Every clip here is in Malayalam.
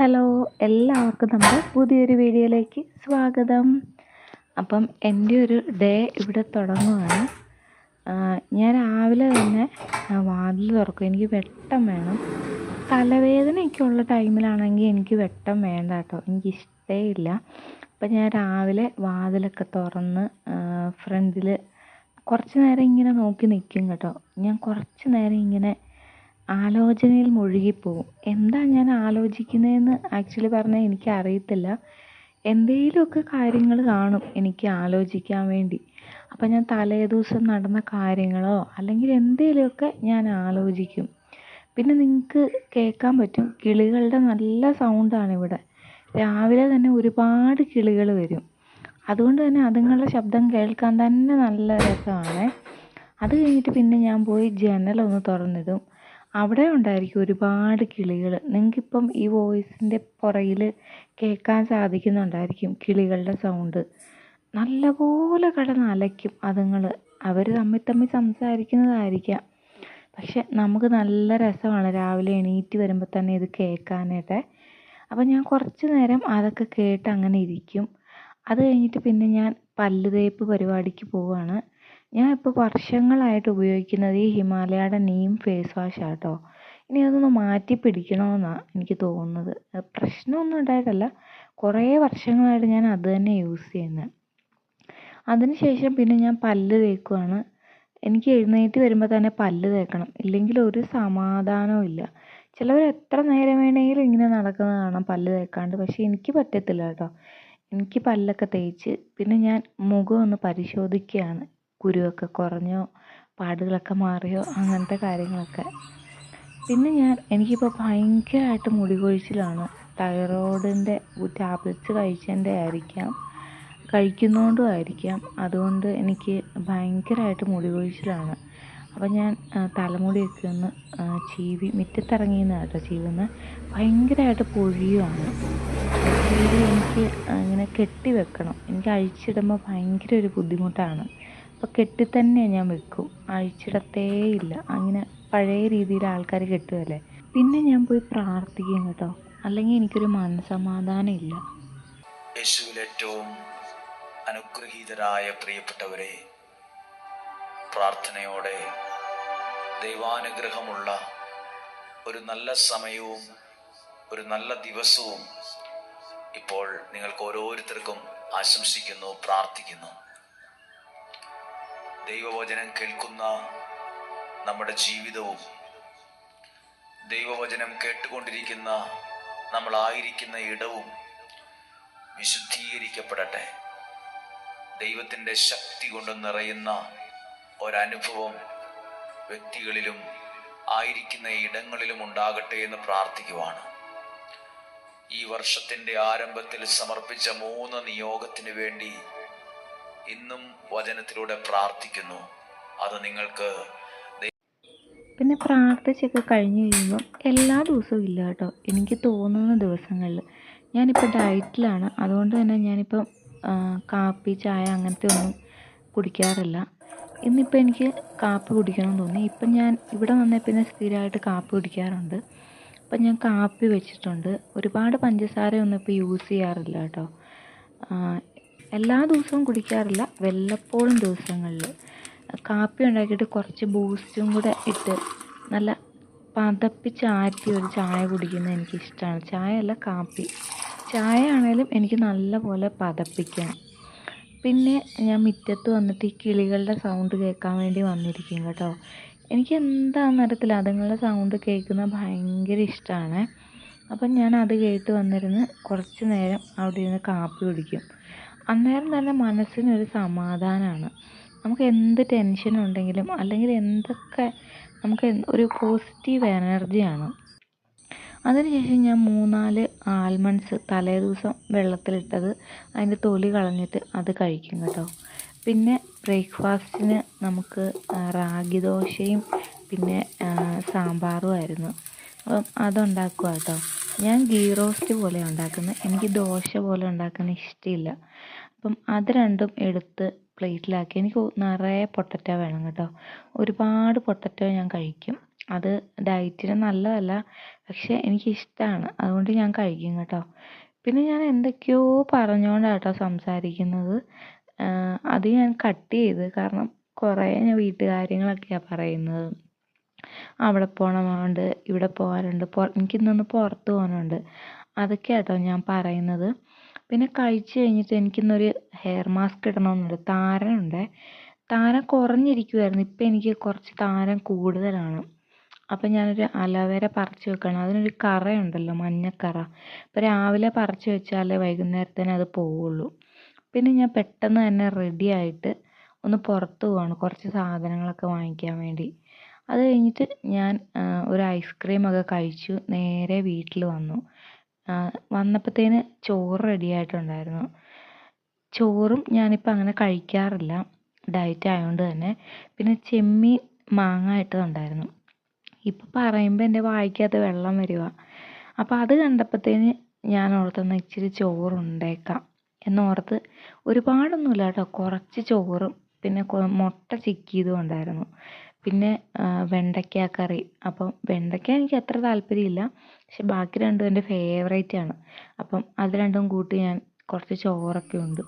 ഹലോ എല്ലാവർക്കും നമ്മുടെ പുതിയൊരു വീഡിയോയിലേക്ക് സ്വാഗതം. അപ്പം എന്റെ ഒരു ഡേ ഇവിടെ തുടങ്ങുകയാണ് ഞാൻ രാവിലെ തന്നെ വാതിൽ തുറക്കും. എനിക്ക് വെട്ടം വേണം. തലവേദനയൊക്കെ ഉള്ള ടൈമിലാണെങ്കിൽ എനിക്ക് വെട്ടം വേണ്ട കേട്ടോ. എനിക്കിഷ്ടേ ഇല്ല. അപ്പം ഞാൻ രാവിലെ വാതിലൊക്കെ തുറന്ന് ഫ്രണ്ടിൽ കുറച്ച് നേരം ഇങ്ങനെ നോക്കി നിൽക്കും കേട്ടോ. ഞാൻ കുറച്ച് നേരം ഇങ്ങനെ ആലോചനയിൽ മുഴുകിപ്പോവും. എന്താ ഞാൻ ആലോചിക്കുന്നതെന്ന് ആക്ച്വലി പറഞ്ഞാൽ എനിക്ക് അറിയത്തില്ല എന്തെങ്കിലുമൊക്കെ കാര്യങ്ങൾ കാണും എനിക്ക് ആലോചിക്കാൻ വേണ്ടി. അപ്പം ഞാൻ തലേ ദിവസം നടന്ന കാര്യങ്ങളോ അല്ലെങ്കിൽ എന്തെങ്കിലുമൊക്കെ ഞാൻ ആലോചിക്കും. പിന്നെ നിങ്ങൾക്ക് കേൾക്കാൻ പറ്റും. കിളികളുടെ നല്ല സൗണ്ടാണ് ഇവിടെ രാവിലെ തന്നെ ഒരുപാട് കിളികൾ വരും. അതുകൊണ്ട് തന്നെ അതുങ്ങളുടെ ശബ്ദം കേൾക്കാൻ തന്നെ നല്ല രസമാണ്. അത് കഴിഞ്ഞിട്ട് പിന്നെ ഞാൻ പോയി ജനലൊന്ന് തുറന്നിടും. അവിടെ ഉണ്ടായിരിക്കും ഒരുപാട് കിളികൾ നിങ്ങൾക്കിപ്പം ഈ വോയിസിന്റെ പുറകിൽ കേൾക്കാൻ സാധിക്കുന്നുണ്ടായിരിക്കും കിളികളുടെ സൗണ്ട് നല്ലപോലെ കിടന്ന് അലയ്ക്കും അതുങ്ങൾ അവർ തമ്മിൽ തമ്മിൽ സംസാരിക്കുന്നതായിരിക്കാം. പക്ഷെ നമുക്ക് നല്ല രസമാണ് രാവിലെ എണീറ്റ് വരുമ്പോൾ തന്നെ ഇത് കേൾക്കാനായിട്ട്. അപ്പം ഞാൻ കുറച്ച് നേരം അതൊക്കെ കേട്ട് അങ്ങനെ ഇരിക്കും. അത് കഴിഞ്ഞിട്ട് പിന്നെ ഞാൻ പല്ല് തേപ്പ് പരിപാടിക്ക് പോവുകയാണ് ഞാൻ ഇപ്പോൾ വർഷങ്ങളായിട്ട് ഉപയോഗിക്കുന്നത് ഈ ഹിമാലയയുടെ നീം ഫേസ് വാഷാണ് കേട്ടോ ഇനി അതൊന്ന് മാറ്റി പിടിക്കണമെന്നാണ് എനിക്ക് തോന്നുന്നത്. പ്രശ്നമൊന്നും ഉണ്ടായിട്ടല്ല. കുറേ വർഷങ്ങളായിട്ട് ഞാൻ അത് തന്നെ യൂസ് ചെയ്യുന്നത് അതിനുശേഷം പിന്നെ ഞാൻ പല്ല് തേക്കുവാണ്. എനിക്ക് എഴുന്നേറ്റ് വരുമ്പോൾ തന്നെ പല്ല് തേക്കണം. ഇല്ലെങ്കിൽ ഒരു സമാധാനവും ഇല്ല. ചിലവർ എത്ര നേരം വേണമെങ്കിലും ഇങ്ങനെ നടക്കുന്നത് കാണാം പല്ല് തേക്കാണ്ട്. പക്ഷേ എനിക്ക് പറ്റത്തില്ല കേട്ടോ. എനിക്ക് പല്ലൊക്കെ തേച്ച് പിന്നെ ഞാൻ മുഖം ഒന്ന് പരിശോധിക്കുകയാണ്. കുരുവൊക്കെ കുറഞ്ഞോ പാടുകളൊക്കെ മാറിയോ അങ്ങനത്തെ കാര്യങ്ങളൊക്കെ. പിന്നെ ഞാൻ എനിക്കിപ്പോൾ ഭയങ്കരമായിട്ട് മുടി കൊഴിച്ചിലാണ്. തൈറോയിഡിന്റെ ടാബ്ലറ്റ്സ് കഴിച്ചതിന്റെ ആയിരിക്കാം. കഴിക്കുന്നതുകൊണ്ടും ആയിരിക്കാം. അതുകൊണ്ട് എനിക്ക് ഭയങ്കരമായിട്ട് മുടി കൊഴിച്ചിലാണ്. അപ്പം ഞാൻ തലമുടി തലമുടിയൊക്കെ ഒന്ന് ചീവി മുറ്റത്തിറങ്ങിയെന്ന് കേട്ടോ ചീവുന്ന. ഭയങ്കരമായിട്ട് പൊഴിയുമാണ് എനിക്ക് ഇങ്ങനെ കെട്ടി വെക്കണം എനിക്ക് അഴിച്ചിടുമ്പോൾ ഭയങ്കര ഒരു ബുദ്ധിമുട്ടാണ്. അപ്പോൾ കെട്ടി തന്നെ ഞാൻ വെക്കും. അഴിച്ചിടത്തേയില്ല. അങ്ങനെ പഴയ രീതിയിൽ ആൾക്കാർ കെട്ടുകയല്ലേ. പിന്നെ ഞാൻ പോയി പ്രാർത്ഥിക്കും കേട്ടോ. അല്ലെങ്കിൽ എനിക്കൊരു മനസമാധാനം ഇല്ല. ഏറ്റവും അനുഗ്രഹീതരായ പ്രിയപ്പെട്ടവരെ പ്രാർത്ഥനയോടെ ദൈവാനുഗ്രഹമുള്ള ഒരു നല്ല സമയവും ഒരു നല്ല ദിവസവും ഇപ്പോൾ നിങ്ങൾക്ക് ഓരോരുത്തർക്കും ആശംസിക്കുന്നു പ്രാർത്ഥിക്കുന്നു. ദൈവവചനം കേൾക്കുന്ന നമ്മുടെ ജീവിതവും ദൈവവചനം കേട്ടുകൊണ്ടിരിക്കുന്ന നമ്മളായിരിക്കുന്ന ഇടവും വിശുദ്ധീകരിക്കപ്പെടട്ടെ. ദൈവത്തിന്റെ ശക്തി കൊണ്ട് നിറയുന്ന ഒരനുഭവം വ്യക്തികളിലും ആയിരിക്കുന്ന ഇടങ്ങളിലും ഉണ്ടാകട്ടെ എന്ന് പ്രാർത്ഥിക്കുവാണ്. ഈ വർഷത്തിന്റെ ആരംഭത്തിൽ സമർപ്പിച്ച മൂന്ന് നിയോഗത്തിന് വേണ്ടി ഇന്നും വചനത്തിലൂടെ പ്രാർത്ഥിക്കുന്നു. അത് നിങ്ങൾക്ക് പിന്നെ പ്രാർത്ഥിച്ചൊക്കെ കഴിഞ്ഞ് കഴിയുമ്പോൾ എല്ലാ ദിവസവും ഇല്ല കേട്ടോ. എനിക്ക് തോന്നുന്ന ദിവസങ്ങളിൽ. ഞാനിപ്പോൾ ഡയറ്റിലാണ് അതുകൊണ്ട് തന്നെ ഞാനിപ്പം കാപ്പി ചായ അങ്ങനത്തെ ഒന്നും കുടിക്കാറില്ല. ഇന്നിപ്പോൾ എനിക്ക് കാപ്പി കുടിക്കണമെന്ന് തോന്നി. ഇപ്പം ഞാൻ ഇവിടെ വന്നേ പിന്നെ സ്ഥിരമായിട്ട് കാപ്പി കുടിക്കാറുണ്ട്. അപ്പം ഞാൻ കാപ്പി വെച്ചിട്ടുണ്ട്. ഒരുപാട് പഞ്ചസാരയൊന്നും ഇപ്പോൾ യൂസ് ചെയ്യാറില്ല കേട്ടോ. എല്ലാ ദിവസവും കുടിക്കാറില്ല. വല്ലപ്പോഴും ദിവസങ്ങളിൽ. കാപ്പി ഉണ്ടാക്കിയിട്ട് കുറച്ച് ബൂസ്റ്റും കൂടെ ഇട്ട് നല്ല പതപ്പിച്ച് ആറ്റി ഒരു ചായ കുടിക്കുന്നത് എനിക്കിഷ്ടമാണ്. ചായ അല്ല കാപ്പി. ചായ ആണേലും എനിക്ക് നല്ലപോലെ പതപ്പിക്കണം. പിന്നെ ഞാൻ മുറ്റത്ത് വന്നിട്ട് ഈ കിളികളുടെ സൗണ്ട് കേൾക്കാൻ വേണ്ടി വന്നിരിക്കും കേട്ടോ. എനിക്ക് എന്താണെന്ന് അറിയത്തില്ല അതുങ്ങളുടെ സൗണ്ട് കേൾക്കുന്നത് ഭയങ്കര ഇഷ്ടമാണ്. അപ്പം ഞാൻ അത് കേട്ട് വന്നിരുന്ന് കുറച്ച് നേരം അവിടെ ഇരുന്ന് കാപ്പി കുടിക്കും. അന്നേരം തന്നെ മനസ്സിനൊരു സമാധാനമാണ് നമുക്ക് എന്ത് ടെൻഷൻ ഉണ്ടെങ്കിലും അല്ലെങ്കിൽ എന്തൊക്കെ നമുക്ക് ഒരു പോസിറ്റീവ് എനർജിയാണ് അതിനുശേഷം ഞാൻ മൂന്നാൽ ആൽമണ്ട്സ് തലേ ദിവസം വെള്ളത്തിലിട്ടത് അതിന്റെ തൊലി കളഞ്ഞിട്ട് അത് കഴിക്കും കേട്ടോ. പിന്നെ ബ്രേക്ക്ഫാസ്റ്റിന് നമുക്ക് റാഗി ദോശയും പിന്നെ സാമ്പാറും ആയിരുന്നു. അതുണ്ടാക്കുക കേട്ടോ. ഞാൻ ഗീ റോസ്റ്റ് പോലെ ഉണ്ടാക്കുന്നത് എനിക്ക് ദോശ പോലെ ഉണ്ടാക്കുന്ന ഇഷ്ടമില്ല അപ്പം അത് രണ്ടും എടുത്ത് പ്ലേറ്റിലാക്കി. എനിക്ക് നിറയെ പൊട്ടറ്റ വേണം കേട്ടോ. ഒരുപാട് പൊട്ടറ്റ ഞാൻ കഴിക്കും. അത് ഡയറ്റിന് നല്ലതല്ല പക്ഷെ എനിക്കിഷ്ടമാണ് അതുകൊണ്ട് ഞാൻ കഴിക്കും കേട്ടോ. പിന്നെ ഞാൻ എന്തൊക്കെയോ പറഞ്ഞുകൊണ്ടാണ് കേട്ടോ സംസാരിക്കുന്നത്. അത് ഞാൻ കട്ട് ചെയ്ത് കാരണം കുറേ ഞാൻ വീട്ടുകാര്യങ്ങളൊക്കെയാണ് പറയുന്നത്. അവിടെ പോകണമുണ്ട് ഇവിടെ പോകാനുണ്ട് എനിക്കിന്നൊന്ന് പുറത്ത് പോകാനുണ്ട് അതൊക്കെ കേട്ടോ ഞാൻ പറയുന്നത്. പിന്നെ കഴിച്ചു കഴിഞ്ഞിട്ട് എനിക്കിന്നൊരു ഹെയർ മാസ്ക് ഇടണമെന്നുണ്ട് താരനുണ്ടേ. താരൻ കുറഞ്ഞിരിക്കുമായിരുന്നു ഇപ്പം എനിക്ക് കുറച്ച് താരൻ കൂടുതലാണ്. അപ്പം ഞാനൊരു അലവേര പറിച്ച് വെക്കണം. അതിനൊരു കറയുണ്ടല്ലോ മഞ്ഞക്കറ. ഇപ്പം രാവിലെ പറിച്ച് വെച്ചാലേ വൈകുന്നേരത്തേന് അത് പോവുള്ളൂ. പിന്നെ ഞാൻ പെട്ടെന്ന് തന്നെ റെഡിയായിട്ട് ഒന്ന് പുറത്ത് പോവാണ്. കുറച്ച് സാധനങ്ങളൊക്കെ വാങ്ങിക്കാൻ വേണ്ടി. അത് കഴിഞ്ഞിട്ട് ഞാൻ ഒരു ഐസ്ക്രീമൊക്കെ കഴിച്ചു. നേരെ വീട്ടിൽ വന്നു. വന്നപ്പോഴത്തേന് ചോറ് റെഡി ആയിട്ടുണ്ടായിരുന്നു. ചോറും ഞാനിപ്പോൾ അങ്ങനെ കഴിക്കാറില്ല. ഡയറ്റ് ആയതുകൊണ്ട് തന്നെ. പിന്നെ ചെമ്മീൻ മാങ്ങ ഇട്ടതുണ്ടായിരുന്നു ഇപ്പോൾ പറയുമ്പോൾ എന്റെ വായിക്കകത്ത് വെള്ളം വരിക. അപ്പോൾ അത് കണ്ടപ്പോഴത്തേന് ഞാൻ ഓർത്തെന്ന് ഇച്ചിരി ചോറുണ്ടേക്കാം എന്നോർത്ത് ഒരുപാടൊന്നുമില്ല കേട്ടോ കുറച്ച് ചോറും പിന്നെ മുട്ട ചിക്കിയതും ഉണ്ടായിരുന്നു. പിന്നെ വെണ്ടയ്ക്ക കറി. അപ്പം വെണ്ടയ്ക്ക എനിക്ക് അത്ര താല്പര്യമില്ല. പക്ഷെ ബാക്കി രണ്ടും എന്റെ ഫേവറേറ്റ് ആണ്. അപ്പം അത് രണ്ടും കൂട്ടി ഞാൻ കുറച്ച് ചോറൊക്കെ ഉണ്ട്.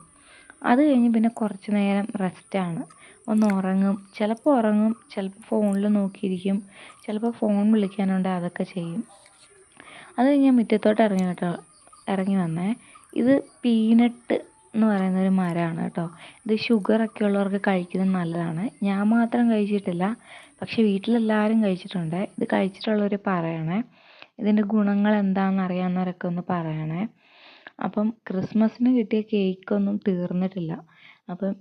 അത് കഴിഞ്ഞ് പിന്നെ കുറച്ച് നേരം റെസ്റ്റാണ് ഒന്ന് ഉറങ്ങും. ചിലപ്പോൾ ഉറങ്ങും ചിലപ്പോൾ ഫോണിൽ നോക്കിയിരിക്കും. ചിലപ്പോൾ ഫോൺ വിളിക്കാനുണ്ട് അതൊക്കെ ചെയ്യും. അത് കഴിഞ്ഞ് ഞാൻ മുറ്റത്തോട്ട് ഇറങ്ങി കേട്ടോ ഇറങ്ങി വന്നേ. ഇത് പീനട്ട് എന്ന് പറയുന്ന ഒരു മരമാണ് കേട്ടോ. ഇത് ഷുഗറൊക്കെ ഉള്ളവർക്ക് കഴിക്കുന്നത് നല്ലതാണ്. ഞാൻ മാത്രം കഴിച്ചിട്ടില്ല പക്ഷേ വീട്ടിലെല്ലാവരും കഴിച്ചിട്ടുണ്ട്. ഇത് കഴിച്ചിട്ടുള്ളവർ പറയണേ ഇതിന്റെ ഗുണങ്ങൾ എന്താണെന്ന് അറിയാവുന്നവരൊക്കെ ഒന്ന് പറയണേ. അപ്പം ക്രിസ്മസിന് കിട്ടിയ കേക്കൊന്നും തീർന്നിട്ടില്ല. അപ്പം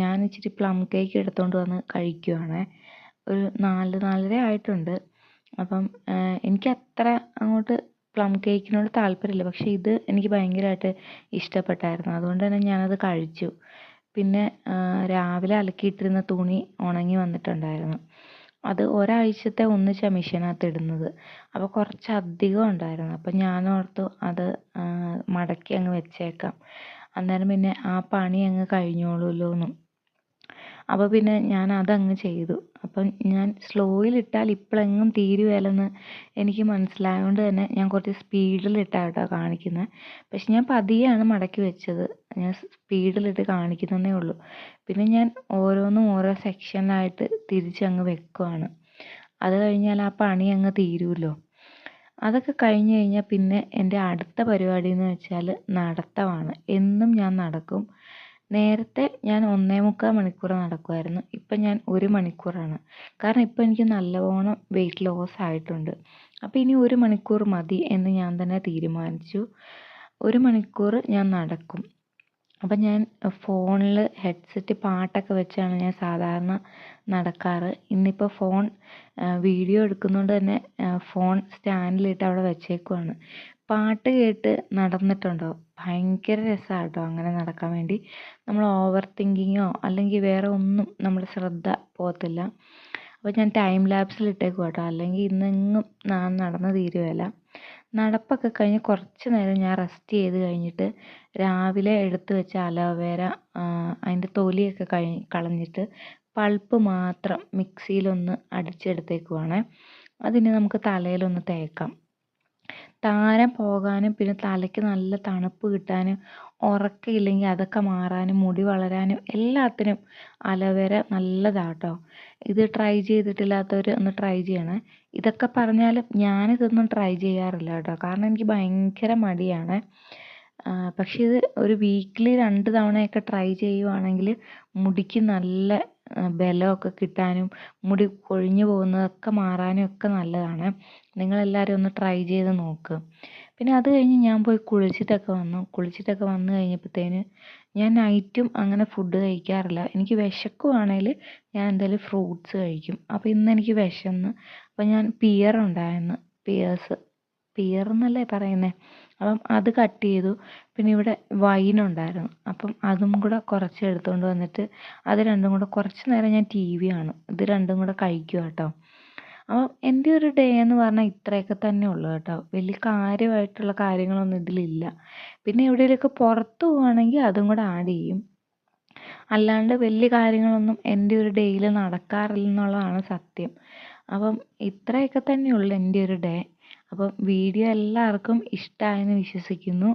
ഞാൻ ഇച്ചിരി പ്ലം കേക്ക് എടുത്തുകൊണ്ട് വന്ന് കഴിക്കുവാണ്. ഒരു നാല് നാലര ആയിട്ടുണ്ട്. അപ്പം എനിക്ക് അത്ര അങ്ങോട്ട് പ്ലം കേക്കിനോട് താല്പര്യമില്ല. പക്ഷേ ഇത് എനിക്ക് ഭയങ്കരമായിട്ട് ഇഷ്ടപ്പെട്ടായിരുന്നു. അതുകൊണ്ട് തന്നെ ഞാനത് കഴിച്ചു. പിന്നെ രാവിലെ അലക്കിയിട്ടിരുന്ന തുണി ഉണങ്ങി വന്നിട്ടുണ്ടായിരുന്നു. അത് ഒരാഴ്ചത്തെ ഒന്നിച്ചാണ് മെഷീനകത്ത് ഇടുന്നത്. അപ്പോൾ കുറച്ച് അധികം ഉണ്ടായിരുന്നു. അപ്പോൾ ഞാൻ ഓർത്തു അത് മടക്കി അങ്ങ് വെച്ചേക്കാം. അന്നേരം പിന്നെ ആ പണി അങ്ങ് കഴിഞ്ഞോളുമല്ലോ എന്നും അപ്പോൾ പിന്നെ ഞാൻ അതങ്ങ് ചെയ്തു. അപ്പം ഞാൻ സ്ലോയിലിട്ടാൽ ഇപ്പോഴെങ്ങും തീരുകയില്ലെന്ന് എനിക്ക് മനസ്സിലായതുകൊണ്ട് തന്നെ ഞാൻ കുറച്ച് സ്പീഡിലിട്ടാണ് കേട്ടോ കാണിക്കുന്നത് പക്ഷെ ഞാൻ പതിയെയാണ് മടക്കി വെച്ചത്. ഞാൻ സ്പീഡിലിട്ട് കാണിക്കുന്നതേ ഉള്ളൂ. പിന്നെ ഞാൻ ഓരോന്നും ഓരോ സെക്ഷനായിട്ട് തിരിച്ചങ്ങ് വെക്കുവാണ്. അത് കഴിഞ്ഞാൽ ആ പണി അങ്ങ് തീരുമല്ലോ അതൊക്കെ കഴിഞ്ഞ് കഴിഞ്ഞാൽ പിന്നെ എന്റെ അടുത്ത പരിപാടി എന്ന് വെച്ചാൽ നടത്തമാണ്. എന്നും ഞാൻ നടക്കും. നേരത്തെ ഞാൻ ഒന്നേ മുക്കാൽ മണിക്കൂർ നടക്കുമായിരുന്നു ഇപ്പം ഞാൻ ഒരു മണിക്കൂറാണ്. കാരണം ഇപ്പം എനിക്ക് നല്ലവണ്ണം വെയിറ്റ് ലോസ് ആയിട്ടുണ്ട്. അപ്പോൾ ഇനി ഒരു മണിക്കൂർ മതി എന്ന് ഞാൻ തന്നെ തീരുമാനിച്ചു. ഒരു മണിക്കൂർ ഞാൻ നടക്കും. അപ്പം ഞാൻ ഫോണിൽ ഹെഡ്സെറ്റ് പാട്ടൊക്കെ വെച്ചാണ് ഞാൻ സാധാരണ നടക്കാറ്. ഇന്നിപ്പോൾ ഫോൺ വീഡിയോ എടുക്കുന്നതുകൊണ്ട് തന്നെ ഫോൺ സ്റ്റാൻഡിലിട്ട് അവിടെ വെച്ചേക്കുവാണ്. പാട്ട് കേട്ട് നടന്നിട്ടുണ്ടോ? ഭയങ്കര രസമാണ് കേട്ടോ അങ്ങനെ നടക്കാൻ വേണ്ടി. നമ്മൾ ഓവർ തിങ്കിങ്ങോ അല്ലെങ്കിൽ വേറെ ഒന്നും നമ്മുടെ ശ്രദ്ധ പോകത്തില്ല. അപ്പോൾ ഞാൻ ടൈം ലാപ്സിൽ ഇട്ടേക്കും കേട്ടോ അല്ലെങ്കിൽ ഇന്നെങ്ങും ഞാൻ നടന്ന് തീരുകയില്ല നടപ്പൊക്കെ കഴിഞ്ഞ് കുറച്ച് നേരം ഞാൻ റെസ്റ്റ് ചെയ്ത് കഴിഞ്ഞിട്ട് രാവിലെ എടുത്ത് വെച്ച അലോവേര അതിന്റെ തൊലിയൊക്കെ കഴി കളഞ്ഞിട്ട് പൾപ്പ് മാത്രം മിക്സിയിലൊന്ന് അടിച്ചെടുത്തേക്കുവാണ്. അതിന് നമുക്ക് തലയിലൊന്ന് തേക്കാം. താരൻ പോകാനും പിന്നെ തലയ്ക്ക് നല്ല തണുപ്പ് കിട്ടാനും ഉറക്കമില്ലെങ്കിൽ അതൊക്കെ മാറാനും മുടി വളരാനും എല്ലാത്തിനും അലോവേര നല്ലതാണ് കേട്ടോ ഇത് ട്രൈ ചെയ്തിട്ടില്ലാത്തവർ ഒന്ന് ട്രൈ ചെയ്യണേ. ഇതൊക്കെ പറഞ്ഞാലും ഞാനിതൊന്നും ട്രൈ ചെയ്യാറില്ല കേട്ടോ. കാരണം എനിക്ക് ഭയങ്കര മടിയാണ്. പക്ഷേ ഇത് ഒരു വീക്കിലി രണ്ട് തവണയൊക്കെ ട്രൈ ചെയ്യുവാണെങ്കിൽ മുടിക്ക് നല്ല ബലമൊക്കെ കിട്ടാനും മുടി കൊഴിഞ്ഞു പോകുന്നതൊക്കെ മാറാനും ഒക്കെ നല്ലതാണ്. നിങ്ങളെല്ലാവരും ഒന്ന് ട്രൈ ചെയ്ത് നോക്ക്. പിന്നെ അത് കഴിഞ്ഞ് ഞാൻ പോയി കുളിച്ചിട്ടൊക്കെ വന്നു. കുളിച്ചിട്ടൊക്കെ വന്നു കഴിഞ്ഞപ്പോഴത്തേന് ഞാൻ നൈറ്റും അങ്ങനെ ഫുഡ് കഴിക്കാറില്ല. എനിക്ക് വിശക്കുവാണെങ്കിൽ ഞാൻ എന്തായാലും ഫ്രൂട്ട്സ് കഴിക്കും. അപ്പോൾ ഇന്ന് എനിക്ക് വിശന്ന്. അപ്പോൾ ഞാൻ പിയർ ഉണ്ടായിരുന്നു. പിയേഴ്സ്. പിയർ എന്നല്ലേ പറയുന്നത് അപ്പം അത് കട്ട് ചെയ്തു. പിന്നെ ഇവിടെ വൈൻ ഉണ്ടായിരുന്നു. അപ്പം അതും കൂടെ കുറച്ച് എടുത്തുകൊണ്ട് വന്നിട്ട് അത് രണ്ടും കൂടെ കുറച്ച് നേരം ഞാൻ ടി വി കാണും. ഇത് രണ്ടും കൂടെ കഴിക്കും കേട്ടോ. അപ്പം എന്റെ ഒരു ഡേ എന്ന് പറഞ്ഞാൽ ഇത്രയൊക്കെ തന്നെ ഉള്ളൂ കേട്ടോ. വലിയ കാര്യമായിട്ടുള്ള കാര്യങ്ങളൊന്നും ഇതിലില്ല. പിന്നെ എവിടെയെങ്കിലുമൊക്കെ പുറത്ത് പോവുകയാണെങ്കിൽ അതും കൂടെ ആഡ് ചെയ്യും. അല്ലാണ്ട് വലിയ കാര്യങ്ങളൊന്നും എന്റെ ഒരു ഡേയിൽ നടക്കാറില്ല എന്നുള്ളതാണ് സത്യം. അപ്പം ഇത്രയൊക്കെ തന്നെയുള്ളൂ എന്റെ ഒരു ഡേ അപ്പം വീഡിയോ എല്ലാവർക്കും ഇഷ്ടമായെന്ന് വിശ്വസിക്കുന്നു.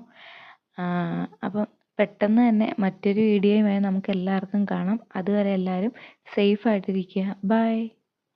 അപ്പം പെട്ടെന്ന് തന്നെ മറ്റൊരു വീഡിയോയുമായി നമുക്ക് എല്ലാവർക്കും കാണാം. അതുവരെ എല്ലാവരും സേഫ് ആയിട്ടിരിക്കുക ബൈ.